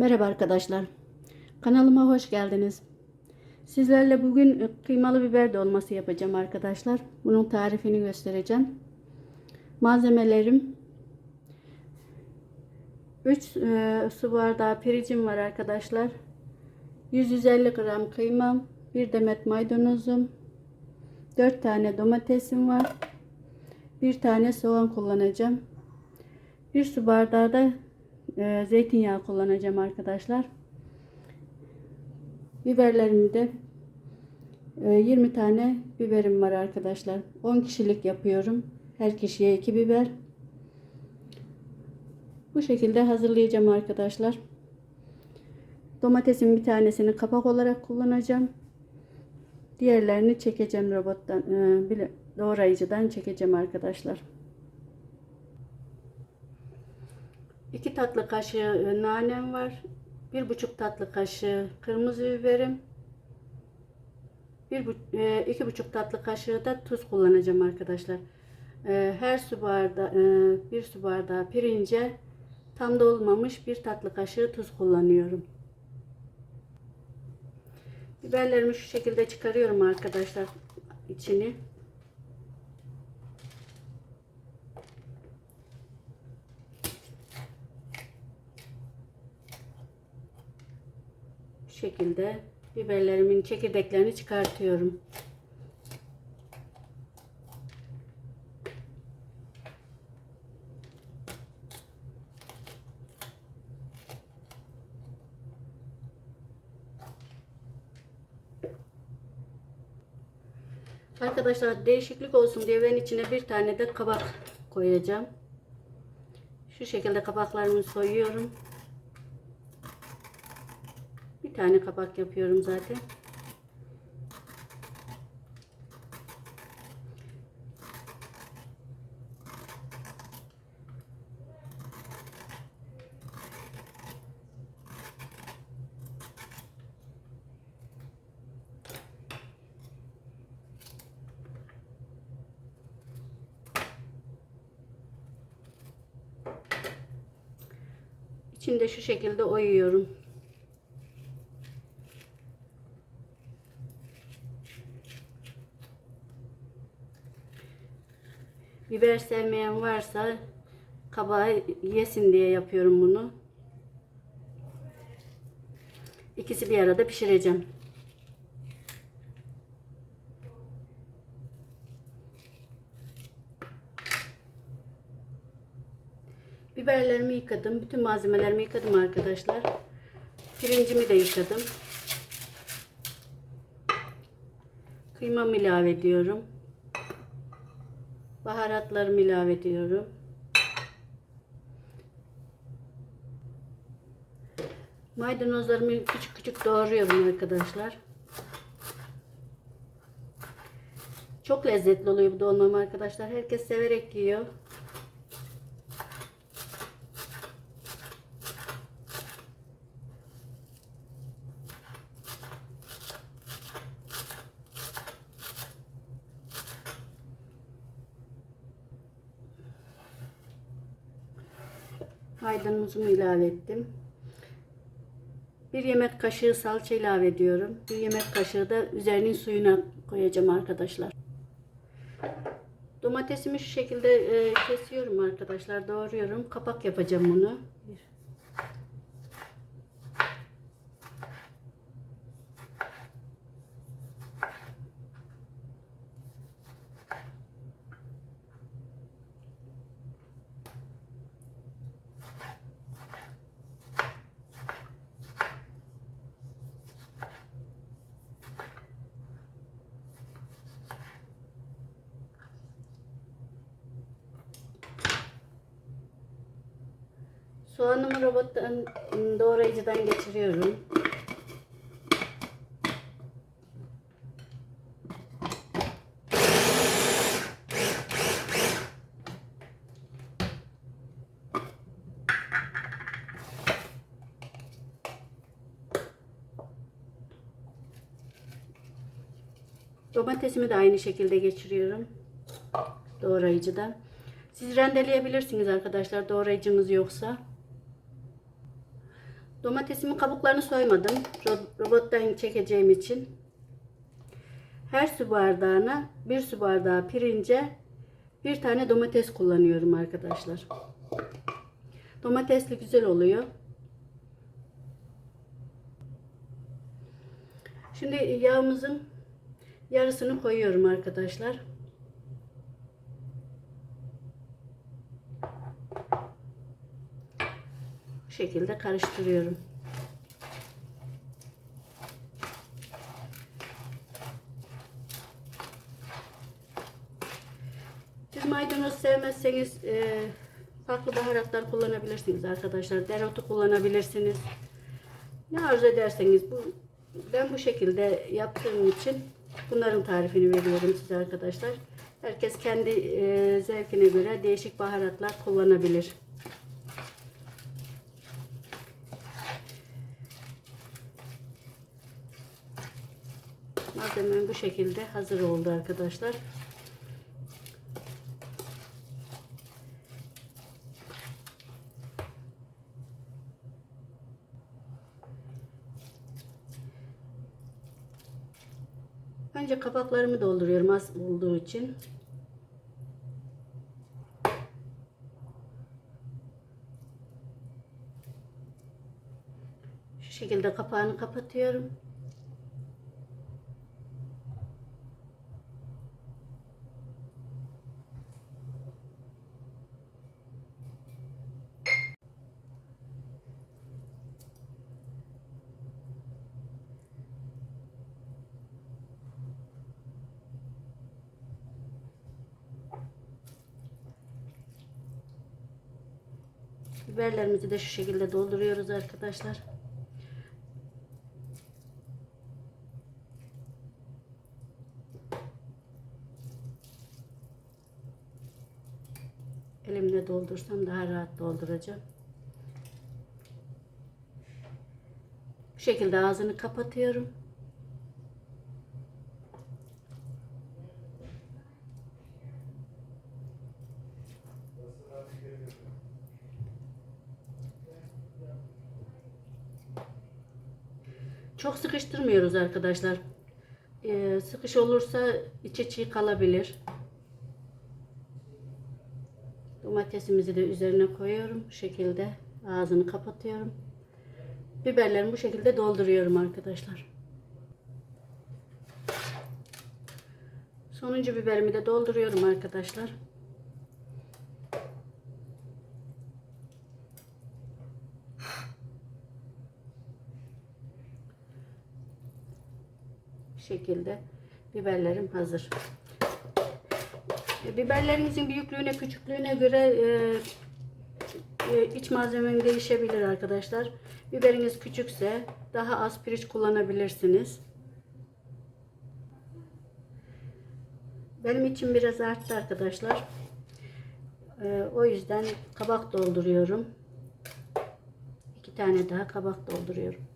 Merhaba arkadaşlar. Kanalıma hoş geldiniz. Sizlerle bugün kıymalı biber dolması yapacağım arkadaşlar. Bunun tarifini göstereceğim. Malzemelerim 3 su bardağı pirincim var arkadaşlar. 150 gram kıymam, 1 demet maydanozum, 4 tane domatesim var. 1 tane soğan kullanacağım. 1 su bardağı da e, zeytinyağı kullanacağım arkadaşlar. Biberlerimi de e, 20 tane biberim var arkadaşlar. 10 kişilik yapıyorum. Her kişiye 2 biber. Bu şekilde hazırlayacağım arkadaşlar. Domatesin bir tanesini kapak olarak kullanacağım. Diğerlerini çekeceğim robottan, e, doğrayıcıdan çekeceğim arkadaşlar. 2 tatlı kaşığı e, nanem var. 1,5 tatlı kaşığı kırmızı biberim. 2,5 tatlı kaşığı da tuz kullanacağım arkadaşlar. E, Her su bardağı, bir su bardağı pirince tam dolmamış bir tatlı kaşığı tuz kullanıyorum. Biberlerimi şu şekilde çıkarıyorum arkadaşlar içini. Şekilde biberlerimin çekirdeklerini çıkartıyorum. Arkadaşlar değişiklik olsun diye ben içine bir tane de kabak koyacağım. Şu şekilde kabaklarımı soyuyorum. Tane kabak yapıyorum zaten. İçinde şu şekilde oyuyorum. Biber sevmeyen varsa kabağı yesin diye yapıyorum bunu. İkisi bir arada pişireceğim. Biberlerimi yıkadım. Bütün malzemelerimi yıkadım arkadaşlar. Pirincimi de yıkadım. Kıymamı ilave ediyorum. Baharatlarımı ilave ediyorum. Maydanozlarımı küçük küçük doğruyorum arkadaşlar. Çok lezzetli oluyor bu dolmam arkadaşlar. Herkes severek yiyor. Maydanozumu ilave ettim. Bir yemek kaşığı salça ilave ediyorum. Bir yemek kaşığı da üzerinin suyuna koyacağım arkadaşlar. Domatesimi şu şekilde e, kesiyorum arkadaşlar. Doğruyorum. Kapak yapacağım bunu. Soğanımı robottan doğrayıcıdan geçiriyorum. Domatesimi de aynı şekilde geçiriyorum. Doğrayıcıda. Siz rendeleyebilirsiniz arkadaşlar doğrayıcınız yoksa. Domatesimin kabuklarını soymadım. Ro- Robottan çekeceğim için. Her su bardağına bir su bardağı pirince bir tane domates kullanıyorum arkadaşlar. Domatesli güzel oluyor. Şimdi yağımızın yarısını koyuyorum arkadaşlar. Bu şekilde karıştırıyorum. Siz maydanoz sevmezseniz e, farklı baharatlar kullanabilirsiniz arkadaşlar. Dereotu kullanabilirsiniz. Ne arzu ederseniz bu ben bu şekilde yaptığım için bunların tarifini veriyorum size arkadaşlar. Herkes kendi e, zevkine göre değişik baharatlar kullanabilir. Malzemem bu şekilde hazır oldu arkadaşlar. Önce kapaklarımı dolduruyorum az olduğu için. Şu şekilde kapağını kapatıyorum. Biberlerimizi de şu şekilde dolduruyoruz arkadaşlar. Elimle doldursam daha rahat dolduracağım. Bu şekilde ağzını kapatıyorum. Çok sıkıştırmıyoruz arkadaşlar. Ee, sıkış olursa içi çiğ kalabilir. Domatesimizi de üzerine koyuyorum. Bu şekilde ağzını kapatıyorum. Biberlerimi bu şekilde dolduruyorum arkadaşlar. Sonuncu biberimi de dolduruyorum arkadaşlar. Şekilde biberlerim hazır. E, Biberlerinizin büyüklüğüne, küçüklüğüne göre e, e, iç malzemen değişebilir arkadaşlar. Biberiniz küçükse daha az pirinç kullanabilirsiniz. Benim için biraz arttı arkadaşlar. O yüzden kabak dolduruyorum. İki tane daha kabak dolduruyorum.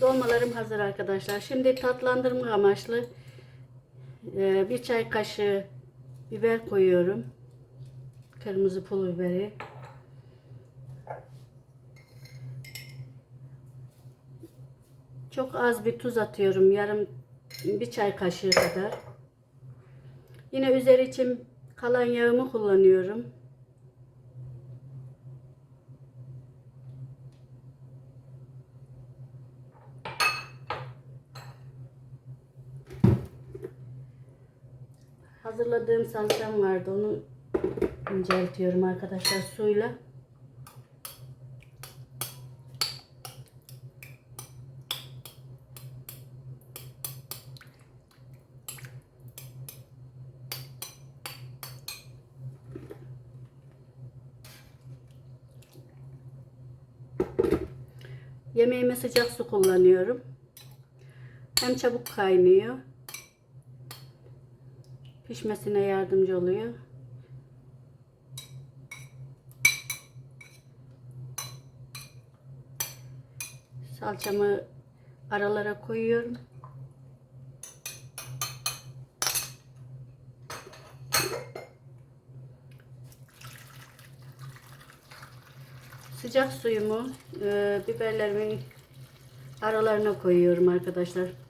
Dolmalarım hazır arkadaşlar. Şimdi tatlandırma amaçlı e, bir çay kaşığı biber koyuyorum. Kırmızı pul biberi. Çok az bir tuz atıyorum. Yarım bir çay kaşığı kadar. Yine üzeri için kalan yağımı kullanıyorum. Hazırladığım salçam vardı. Onu inceltiyorum arkadaşlar suyla. Yemeğime sıcak su kullanıyorum. Hem çabuk kaynıyor. Pişmesine yardımcı oluyor. Salçamı aralara koyuyorum. sıcak suyumu e, biberlerimin aralarına koyuyorum arkadaşlar.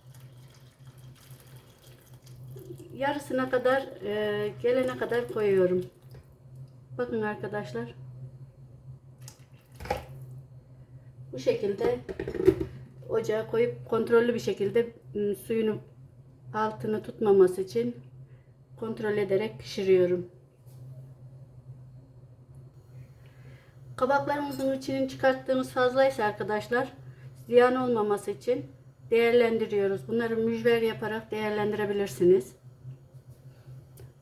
Yarısına kadar e, gelene kadar koyuyorum. Bakın arkadaşlar. Bu şekilde ocağa koyup kontrollü bir şekilde ım, suyunu altını tutmaması için kontrol ederek pişiriyorum. Kabaklarımızın içinin çıkarttığımız fazlaysa arkadaşlar ziyan olmaması için değerlendiriyoruz. Bunları mücver yaparak değerlendirebilirsiniz.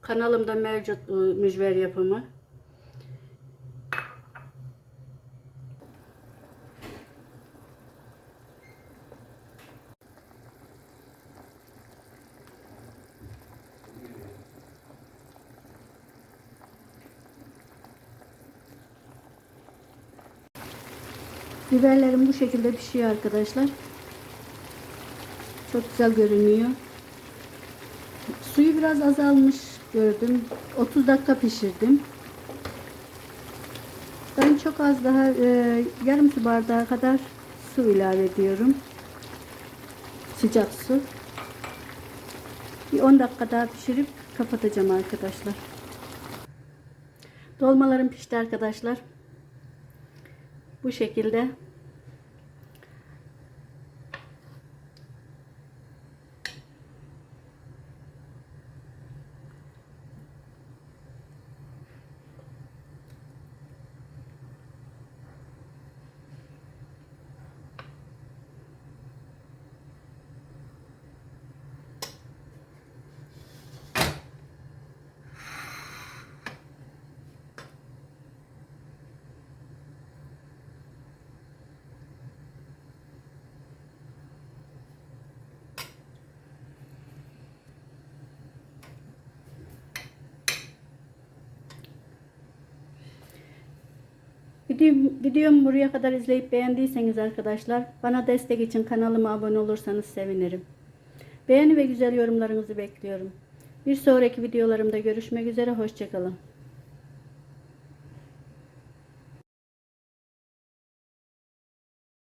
Kanalımda mevcut mücver yapımı. Biberlerim bu şekilde pişiyor arkadaşlar. Çok güzel görünüyor. Suyu biraz azalmış gördüm. 30 dakika pişirdim. Ben çok az daha e, yarım su bardağı kadar su ilave ediyorum. Sıcak su. Bir 10 dakika daha pişirip kapatacağım arkadaşlar. Dolmalarım pişti arkadaşlar. Bu şekilde videomu buraya kadar izleyip beğendiyseniz arkadaşlar bana destek için kanalıma abone olursanız sevinirim. Beğeni ve güzel yorumlarınızı bekliyorum. Bir sonraki videolarımda görüşmek üzere hoşçakalın.